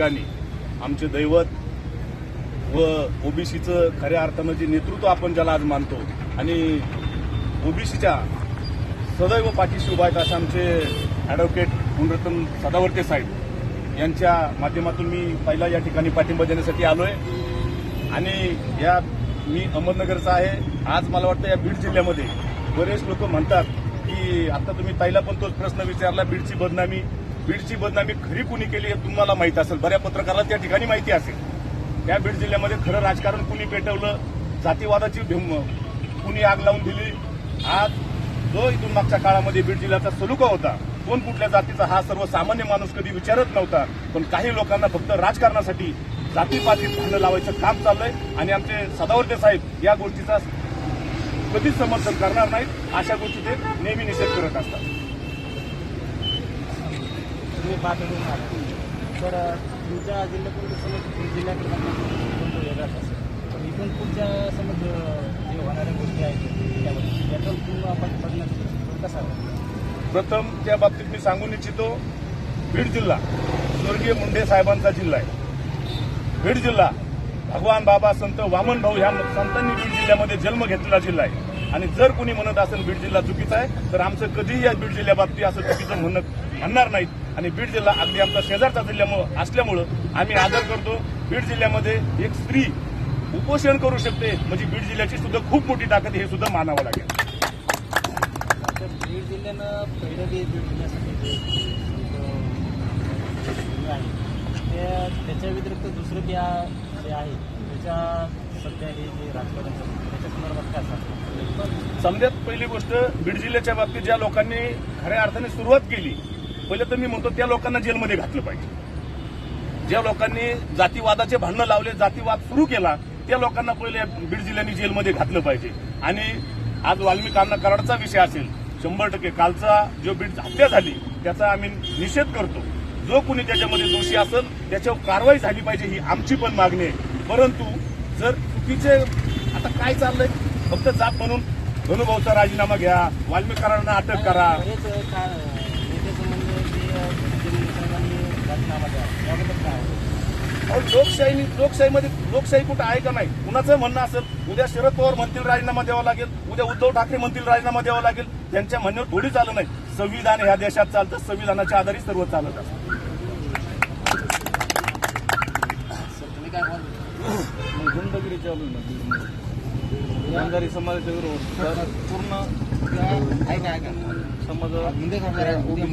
ठिकाणी आमचे दैवत व ओबीसीचं खऱ्या अर्थानं जे नेतृत्व आपण ज्याला आज मानतो आणि ओबीसीच्या सदैव पाठीशी उभा आहेत असे आमचे ॲडव्होकेट गुणरत्न सदावर्ते साहेब यांच्या माध्यमातून मी पहिला या ठिकाणी पाठिंबा देण्यासाठी आलो आहे आणि या मी अहमदनगरचा आहे. आज मला वाटतं या बीड जिल्ह्यामध्ये बरेच लोक म्हणतात की आता तुम्ही ताईला पण तोच प्रश्न विचारला बीडची बदनामी बीडची बदनामी खरी कुणी केली हे तुम्हाला माहीत असेल. बऱ्या पत्रकाराला त्या ठिकाणी माहिती असेल. त्या बीड जिल्ह्यामध्ये खरं राजकारण कुणी पेटवलं जातीवादाची भिम- कुणी आग लावून दिली. आज जो इथून मागच्या काळामध्ये बीड जिल्ह्याचा सलुका होता कोण कुठल्या जातीचा हा सर्वसामान्य माणूस कधी विचारत नव्हता. पण काही लोकांना फक्त राजकारणासाठी जातीपातीत भांडण लावायचं काम चाललंय आणि आमचे सदावर्ते साहेब या गोष्टीचा कधीच समर्थन करणार नाहीत. अशा गोष्टी ते नेहमी निषेध करत असतात. तुम्ही पाठवून तर तुमच्या जिल्ह्यातून समज जिल्ह्याकडे पण इथून पुढच्या समज जे होणाऱ्या गोष्टी आहेत त्यामध्ये यातून तुम्ही आपण बघण्यात कसा प्रथम त्या बाबतीत मी सांगून इच्छितो बीड जिल्हा स्वर्गीय मुंडे साहेबांचा जिल्हा आहे. बीड जिल्हा भगवान बाबा संत वामन भाऊ ह्या संतांनी बीड जिल्ह्यामध्ये जन्म घेतलेला जिल्हा आहे. आणि जर कुणी म्हणत असेल बीड जिल्हा चुकीचा आहे तर आमचं कधीही या बीड जिल्ह्याबाबतीत असं चुकीचं म्हणणं म्हणणार नाहीत. आणि बीड जिल्हा अगदी आमचा शेजारचा जिल्ह्यामुळं असल्यामुळं आम्ही आदर करतो. बीड जिल्ह्यामध्ये एक स्त्री उपोषण करू शकते म्हणजे बीड जिल्ह्याची सुद्धा खूप मोठी ताकद हे सुद्धा मानावं लागेल. बीड जिल्ह्यानं पहिलं जे बीड जिल्ह्यासाठी त्याच्या व्यतिरिक्त दुसरं जे आहे त्याच्या सध्या हे जे राजकारण चालू आहे, त्याच्या संदर्भात काय सांगतो समजात पहिली गोष्ट बीड जिल्ह्याच्या बाबतीत ज्या लोकांनी खऱ्या अर्थाने सुरुवात केली पहिले तर मी म्हणतो त्या लोकांना जेलमध्ये घातलं पाहिजे. ज्या लोकांनी जातीवादाचे भांडणं लावले जातीवाद सुरू केला त्या लोकांना पहिले बीड जिल्ह्याने जेलमध्ये घातलं पाहिजे. आणि आज वाल्मिकांना कराडचा विषय असेल शंभर टक्के कालचा जो बीड हत्या झाली त्याचा आम्ही निषेध करतो. जो कुणी त्याच्यामध्ये दोषी असेल त्याच्यावर कारवाई झाली पाहिजे ही आमची पण मागणी आहे. परंतु जर चुकीचे आता काय चाललंय? फक्त जात म्हणून धनुभाऊचा राजीनामा घ्या वाल्मिकांना अटक करा हेच का नेत्याचं म्हणणं की अ, जे मुसलमानी राजीनामा द्या याबद्दल काय आहे? अहो, लोकशाही लोकशाहीमध्ये लोकशाही कुठं आहे का नाही? कुणाचं म्हणणं असेल? उद्या शरद पवार म्हणतील राजीनामा द्यावा लागेल. उद्या उद्धव ठाकरे म्हणतील राजीनामा द्यावा लागेल. त्यांच्या म्हणण्यावर थोडी चालू नाही. संविधान ह्या देशात चालतं. संविधानाच्या आधारे सर्व चालत असतं. तुम्ही काय बोल गुंडगिरी चालू आहे समाजाच्या पूर्ण समाज मुंडे साहेब उद्या